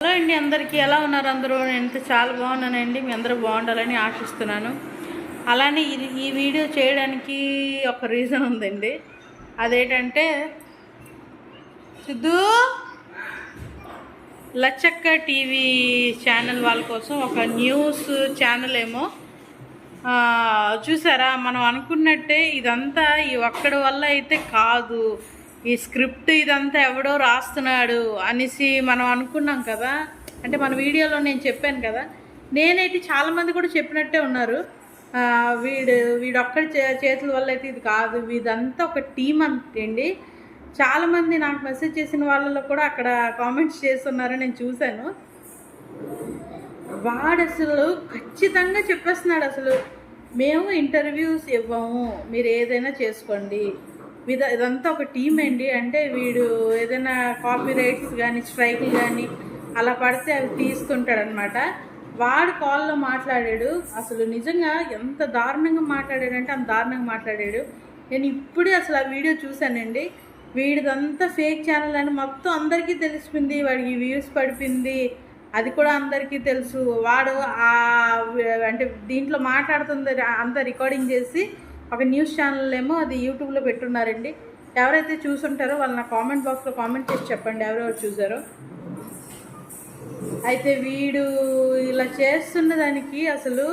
Hello అండి అందరికీ. ఎలా ఉన్నారు అందరూ? నేను చాలా బాగున్నానండి. మీ అందరూ బాగుండాలని ఆశిస్తున్నాను. అలానే ఇది ఈ వీడియో చేయడానికి ఒక రీజన్ ఉందండి. అదేంటంటే సిద్ధు లచ్చక్క టీవీ ఛానల్ వాళ్ళ కోసం ఒక న్యూస్ ఛానల్ ఏమో చూసారా? మనం అనుకున్నట్టే ఇదంతా ఈ ఒక్కడి వల్ల అయితే కాదు. ఈ స్క్రిప్ట్ ఇదంతా ఎవడో రాస్తున్నాడు అనేసి మనం అనుకున్నాం కదా. అంటే మన వీడియోలో నేను చెప్పాను కదా. నేనైతే చాలామంది కూడా చెప్పినట్టే ఉన్నారు. వీడు వీడొక్కడి చే చేతుల వల్ల అయితే ఇది కాదు. ఇదంతా ఒక టీం అంతేండి. చాలామంది నాకు మెసేజ్ చేసిన వాళ్ళలో కూడా అక్కడ కామెంట్స్ చేస్తున్నారు నేను చూశాను. వాడు అసలు ఖచ్చితంగా చెప్పేస్తున్నాడు అసలు. మేము ఇంటర్వ్యూస్ ఇవ్వము. మీరు ఏదైనా చేసుకోండి. మీద ఇదంతా ఒక టీం అండి. అంటే వీడు ఏదైనా కాపీ రైట్స్ కానీ స్ట్రైక్లు కానీ అలా పడితే అవి తీస్తుంటాడనమాట వాడు కాల్లో మాట్లాడాడు. అసలు నిజంగా ఎంత దారుణంగా మాట్లాడాడంటే అంత దారుణంగా మాట్లాడాడు. నేను ఇప్పుడే అసలు ఆ వీడియో చూశానండి. వీడిదంతా ఫేక్ ఛానల్ అని మొత్తం అందరికీ తెలిసిపోయింది. వాడికి వ్యూస్ పడిపోయింది. అది కూడా అందరికీ తెలుసు. వాడు అంటే దీంట్లో మాట్లాడుతుంది అంతా రికార్డింగ్ చేసి ఒక న్యూస్ ఛానల్ ఏమో అది యూట్యూబ్లో పెట్టున్నారండి. ఎవరైతే చూసుంటారో వాళ్ళు నా కామెంట్ బాక్స్లో కామెంట్ చేసి చెప్పండి ఎవరెవరు చూసారో. అయితే వీడు ఇలా చేస్తున్న దానికి అసలు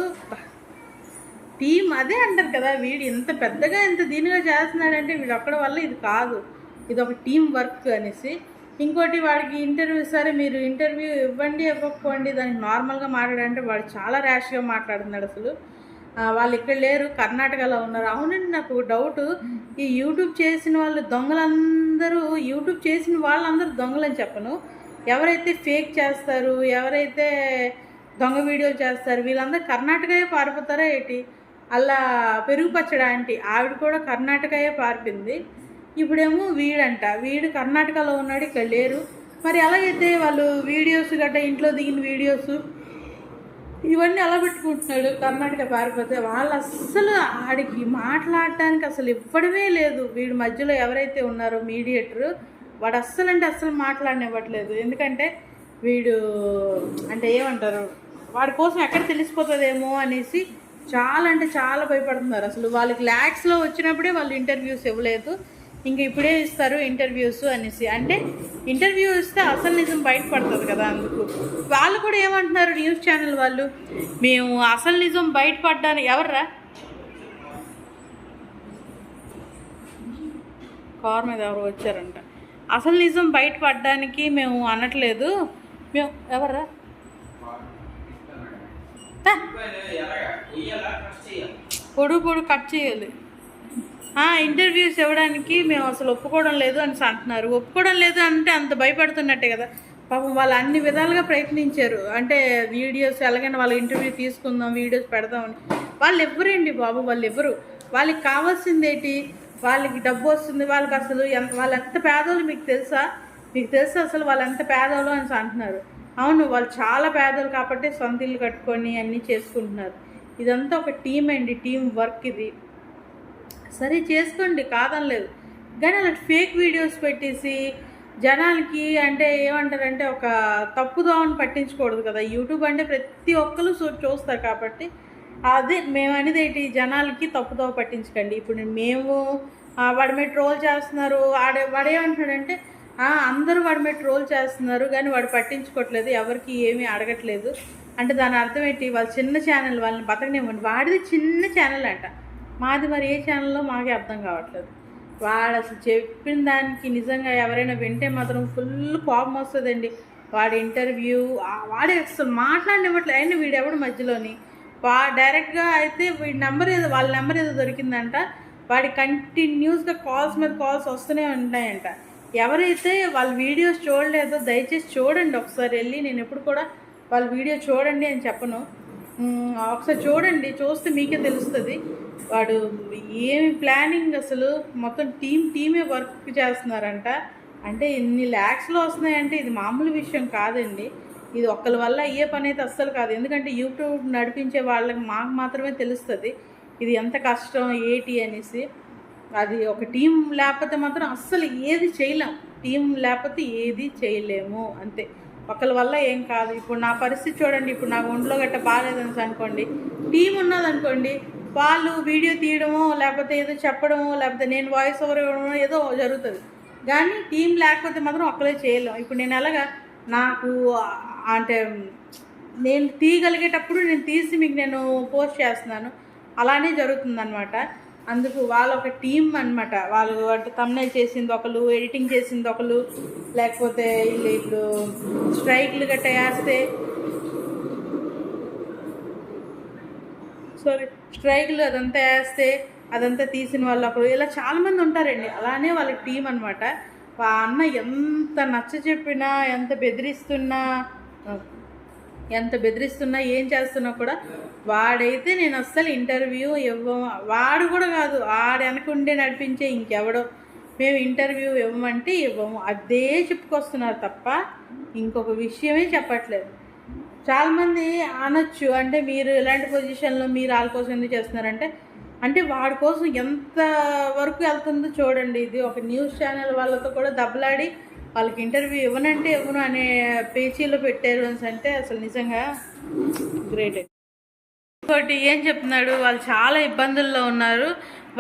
టీం అదే అంటారు కదా వీడు ఇంత పెద్దగా ఇంత దీనిగా చేస్తున్నాడంటే వీడు అక్కడ వల్ల ఇది కాదు. ఇది ఒక టీం వర్క్ అనేసి. ఇంకోటి వాడికి ఇంటర్వ్యూ సరే మీరు ఇంటర్వ్యూ ఇవ్వండి ఇవ్వకపోండి దానికి నార్మల్గా మాట్లాడంటే వాడు చాలా ర్యాష్గా మాట్లాడుతున్నాడు అసలు. వాళ్ళు ఇక్కడ లేరు కర్ణాటకలో ఉన్నారు. అవునండి నాకు డౌట్ ఈ యూట్యూబ్ చేసిన వాళ్ళు దొంగలందరూ యూట్యూబ్ చేసిన వాళ్ళందరూ దొంగలని చెప్పను. ఎవరైతే ఫేక్ చేస్తారు ఎవరైతే దొంగ వీడియోలు చేస్తారు వీళ్ళందరూ కర్ణాటకయే పారిపోతారా ఏంటి? అలా పెరుగు పచ్చడి ఆంటీ ఆవిడ కూడా కర్ణాటకయే పారిపోయింది. ఇప్పుడేమో వీడంట. వీడు కర్ణాటకలో ఉన్నాడు ఇక్కడ లేరు. మరి ఎలాగైతే వాళ్ళు వీడియోస్ గట్రా ఇంట్లో దిగిన వీడియోస్ ఇవన్నీ ఎలా పెట్టుకుంటున్నాడు? కర్ణాటక పారిపోతే వాళ్ళు అస్సలు ఆడికి మాట్లాడటానికి అసలు ఇవ్వడమే లేదు. వీడి మధ్యలో ఎవరైతే ఉన్నారో మీడియేటర్ వాడు అస్సలు అంటే అస్సలు మాట్లాడనివ్వట్లేదు. ఎందుకంటే వీడు అంటే ఏమంటారు? వాడి కోసం ఎక్కడ తెలిసిపోతుందేమో అనేసి చాలా అంటే చాలా భయపడుతున్నారు. అసలు వాళ్ళకి ల్యాక్స్లో వచ్చినప్పుడే వాళ్ళు ఇంటర్వ్యూస్ ఇవ్వలేదు. ఇంక ఇప్పుడే ఇస్తారు ఇంటర్వ్యూస్ అనేసి. అంటే ఇంటర్వ్యూ ఇస్తే అసలు నిజం బయటపడుతుంది కదా అందుకు. వాళ్ళు కూడా ఏమంటున్నారు న్యూస్ ఛానల్ వాళ్ళు? మేము అసలు నిజం బయటపడ్డానికి ఎవర్రా? కార్ మీద ఎవరు వచ్చారంట. అసలు నిజం బయటపడడానికి మేము అనట్లేదు. మేము ఎవర్రా? తా. పొడుగు పొడుగు కట్ చేయాలి. ఇంటర్వ్యూస్ ఇవ్వడానికి మేము అసలు ఒప్పుకోవడం లేదు అని అంటున్నారు. ఒప్పుకోవడం లేదు అంటే అంత భయపడుతున్నట్టే కదా. పాపం వాళ్ళు అన్ని విధాలుగా ప్రయత్నించారు. అంటే వీడియోస్ ఎలాగైనా వాళ్ళ ఇంటర్వ్యూ తీసుకుందాం వీడియోస్ పెడదామని వాళ్ళు ఎవ్వరండి బాబు వాళ్ళు ఎవ్వరు వాళ్ళకి కావాల్సింది ఏంటి? వాళ్ళకి డబ్బు వస్తుంది. వాళ్ళకి అసలు ఎంత వాళ్ళు ఎంత పేదోళ్ళు మీకు తెలుసా? మీకు తెలుసా అసలు వాళ్ళు ఎంత పేదోళ్ళు అని అంటున్నారు. అవును వాళ్ళు చాలా పేదలు కాబట్టి సొంత ఇల్లు కట్టుకొని అన్నీ చేసుకుంటున్నారు. ఇదంతా ఒక టీం అండి. టీం వర్క్ ఇది. సరే చేసుకోండి కాదనలేదు. కానీ అలా ఫేక్ వీడియోస్ పెట్టేసి జనాలకి అంటే ఏమంటారంటే ఒక తప్పుదోవని పట్టించకూడదు కదా. యూట్యూబ్ అంటే ప్రతి ఒక్కరు చూ- చూస్తారు కాబట్టి అదే మేము అనేది ఏంటి జనాలకి తప్పుదోవ పట్టించకండి. ఇప్పుడు మేము వాడి మీద ట్రోల్ చేస్తున్నారు ఆడే వాడేమంటున్నాడంటే అందరూ వాడి మీద ట్రోల్ చేస్తున్నారు కానీ వాడు పట్టించుకోవట్లేదు ఎవరికి ఏమీ అడగట్లేదు. అంటే దాని అర్థం ఏంటి వాళ్ళ చిన్న ఛానల్ వాళ్ళని బతకనివ్వండి. వాడిది చిన్న ఛానల్ అంట. మాది మరి ఏ ఛానల్లో మాకే అర్థం కావట్లేదు. వాడు అసలు చెప్పిన దానికి నిజంగా ఎవరైనా వింటే మాత్రం ఫుల్ కోపం వస్తుందండి. వాడి ఇంటర్వ్యూ వాడే అసలు మాట్లాడినివ్వట్లేదు అయినా వీడెవడు మధ్యలోని? వా డైరెక్ట్గా అయితే వీడి నెంబర్ ఏదో వాళ్ళ నెంబర్ ఏదో దొరికిందంట. వాడి కంటిన్యూస్గా కాల్స్ మీద కాల్స్ వస్తూనే ఉంటాయంట. ఎవరైతే వాళ్ళ వీడియోస్ చూడలేదో దయచేసి చూడండి. ఒకసారి వెళ్ళి నేను ఎప్పుడు కూడా వాళ్ళ వీడియో చూడండి అని చెప్పను. ఒకసారి చూడండి చూస్తే మీకే తెలుస్తుంది. వాడు ఏమి ప్లానింగ్ అసలు? మొత్తం టీం టీమే వర్క్ చేస్తున్నారంట. అంటే ఇన్ని ల్యాక్స్లో వస్తున్నాయంటే ఇది మామూలు విషయం కాదండి. ఇది ఒక్కరి వల్ల అయ్యే పని అయితే అస్సలు కాదు. ఎందుకంటే యూట్యూబ్ నడిపించే వాళ్ళకి మాకు మాత్రమే తెలుస్తుంది. ఇది ఎంత కష్టం ఏటి అనేసి. అది ఒక టీం లేకపోతే మాత్రం అస్సలు ఏది చేయలేం. టీం లేకపోతే ఏది చేయలేము. అంతే. ఒకరి వల్ల ఏం కాదు. ఇప్పుడు నా పరిస్థితి చూడండి ఇప్పుడు నాకు ఒంట్లో గట్ట బాగాలేదని అనుకోండి టీం ఉన్నదనుకోండి వాళ్ళు వీడియో తీయడమో లేకపోతే ఏదో చెప్పడమో లేకపోతే నేను వాయిస్ ఓవర్ ఇవ్వడమో ఏదో జరుగుతుంది. కానీ టీం లేకపోతే మాత్రం ఒక్కలే చేయలేం. ఇప్పుడు నేను ఎలాగా నాకు అంటే నేను తీయగలిగేటప్పుడు నేను తీసి మీకు నేను పోస్ట్ చేస్తున్నాను. అలానే జరుగుతుందనమాట అందుకు వాళ్ళ ఒక టీం అనమాట వాళ్ళు అంటే తమ్నైల్ చేసింది ఒకరు ఎడిటింగ్ చేసింది ఒకరు లేకపోతే వీళ్ళు ఇప్పుడు స్ట్రైక్లు గట్ట వేస్తే సారీ స్ట్రైక్లు అదంతా వేస్తే అదంతా తీసిన వాళ్ళు ఒకరు. ఇలా చాలామంది ఉంటారండి. అలానే వాళ్ళ టీం అనమాట ఆ అన్న ఎంత నచ్చ చెప్పినా ఎంత బెదిరిస్తున్నా ఎంత బెదిరిస్తున్నా ఏం చేస్తున్నా కూడా వాడైతే నేను అస్సలు ఇంటర్వ్యూ ఇవ్వ వాడు కూడా కాదు ఆడ వెనకుండే నడిపించే ఇంకెవడో. మేము ఇంటర్వ్యూ ఇవ్వమంటే ఇవ్వము. అదే చెప్పుకొస్తున్నారు తప్ప ఇంకొక విషయమే చెప్పట్లేదు. చాలామంది అనొచ్చు అంటే మీరు ఇలాంటి పొజిషన్లో మీరు వాళ్ళ కోసం ఎందుకు చేస్తున్నారంటే అంటే వాడి కోసం ఎంత వరకు వెళ్తుందో చూడండి. ఇది ఒక న్యూస్ ఛానల్ వాళ్ళతో కూడా దెబ్బలాడి వాళ్ళకి ఇంటర్వ్యూ ఇవ్వనంటే ఇవ్వను అనే పేచీలో పెట్టారు అని అంటే అసలు నిజంగా గ్రేట్ ఇంకోటి ఏం చెప్తున్నాడు? వాళ్ళు చాలా ఇబ్బందుల్లో ఉన్నారు.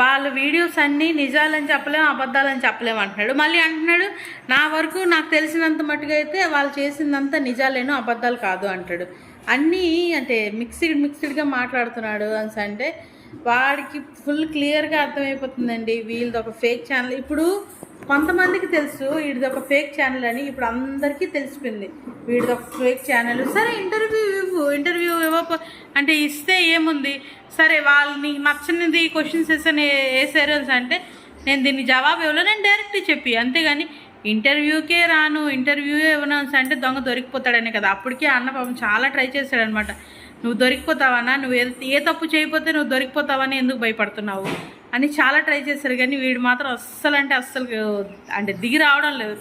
వాళ్ళ వీడియోస్ అన్నీ నిజాలని చెప్పలేము అబద్ధాలని చెప్పలేము అంటున్నాడు. మళ్ళీ అంటున్నాడు నా వరకు నాకు తెలిసినంత మట్టుగా అయితే వాళ్ళు చేసిందంతా నిజాలేను అబద్ధాలు కాదు అంటాడు. అన్నీ అంటే మిక్స్డ్ మిక్స్డ్గా మాట్లాడుతున్నాడు అని అంటే వాడికి ఫుల్ క్లియర్గా అర్థమైపోతుందండి. వీళ్ళది ఒక ఫేక్ ఛానల్ ఇప్పుడు కొంతమందికి తెలుసు వీడిది ఒక ఫేక్ ఛానల్ అని ఇప్పుడు అందరికీ తెలిసిపోయింది. వీడిది ఒక ఫేక్ ఛానల్ సరే ఇంటర్వ్యూ ఇవ్వు. ఇంటర్వ్యూ ఇవ్వక అంటే ఇస్తే ఏముంది? సరే వాళ్ళని నచ్చనిది క్వశ్చన్స్ వేసాను వేసారు అంటే నేను దీన్ని జవాబు ఇవ్వలో నేను డైరెక్ట్ చెప్పి. అంతేగాని ఇంటర్వ్యూకే రాను. ఇంటర్వ్యూ ఇవ్వను అంటే దొంగ దొరికిపోతాడనే కదా. అప్పటికే అన్న పాపం చాలా ట్రై చేశాడనమాట. నువ్వు దొరికిపోతావన్నా నువ్వు ఏ తప్పు చేయకపోతే నువ్వు దొరికిపోతావని ఎందుకు భయపడుతున్నావు? అని చాలా ట్రై చేశారు కానీ వీడు మాత్రం అస్సలు అంటే అస్సలు అంటే దిగి రావడం లేదు.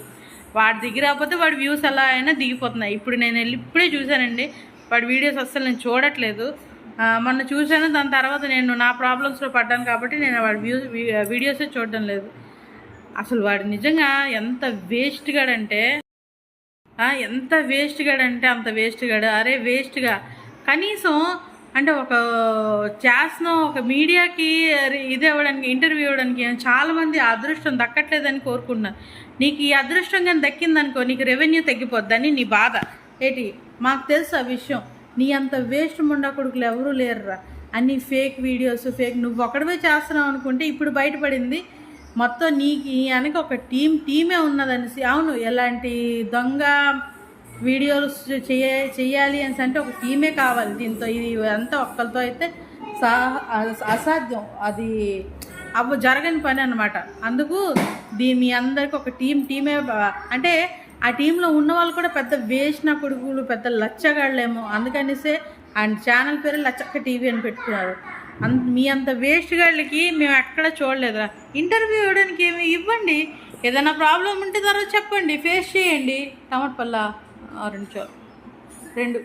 వాడు దిగి రాకపోతే వాడి వ్యూస్ ఎలా అయినా దిగిపోతున్నాయి. ఇప్పుడు నేను వెళ్ళి ఇప్పుడే చూశానండి. వాడి వీడియోస్ అస్సలు నేను చూడట్లేదు. మొన్న చూశాను దాని తర్వాత నేను నా ప్రాబ్లమ్స్లో పడ్డాను కాబట్టి నేను వాడి వ్యూస్ వీడియోసే చూడడం లేదు. అసలు వాడు నిజంగా ఎంత వేస్ట్ గాడంటే ఎంత వేస్ట్ గాడంటే అంత వేస్ట్ గాడు. అరే వేస్ట్గా కనీసం అంటే ఒక చేసిన ఒక మీడియాకి ఇది ఇవ్వడానికి ఇంటర్వ్యూ ఇవ్వడానికి చాలామంది అదృష్టం దక్కట్లేదని కోరుకున్నాను నీకు ఈ అదృష్టం కానీ దక్కిందనుకో నీకు రెవెన్యూ తగ్గిపోద్దని నీ బాధ. ఏంటి? మాకు తెలుసు ఆ విషయం. నీ అంత వేస్ట్ ముండా కొడుకులు ఎవరూ లేరురా. అన్ని ఫేక్ వీడియోస్ ఫేక్ నువ్వు ఒకడవే చేస్తున్నావు అనుకుంటే ఇప్పుడు బయటపడింది. మొత్తం నీకు వెనక ఒక టీం టీమే ఉన్నదనేసి. అవును ఎలాంటి దొంగ వీడియోస్ చేయ చేయాలి అని అంటే ఒక టీమే కావాలి దీంతో. ఇది అంతా ఒక్కరితో అయితే సా అసాధ్యం. అది అవ్వ జరగని పని అనమాట అందుకు దీని మీ అందరికి ఒక టీం టీమే అంటే ఆ టీంలో ఉన్న వాళ్ళు కూడా పెద్ద వేసిన కొడుకులు పెద్ద లచ్చగాళ్ళేమో. అందుకనేసే అండ్ ఛానల్ పేరు లచ్చక్క టీవీ అని పెట్టుకున్నారు. అంత మీ అంత వేస్ట్ గాళ్ళకి మేము ఎక్కడ చూడలేదురా ఇంటర్వ్యూ ఇవ్వడానికి ఏమి ఇవ్వండి. ఏదైనా ప్రాబ్లం ఉంటే తర్వాత చెప్పండి. ఫేస్ చేయండి. టమాటా ఆరెంజ్ రెండు.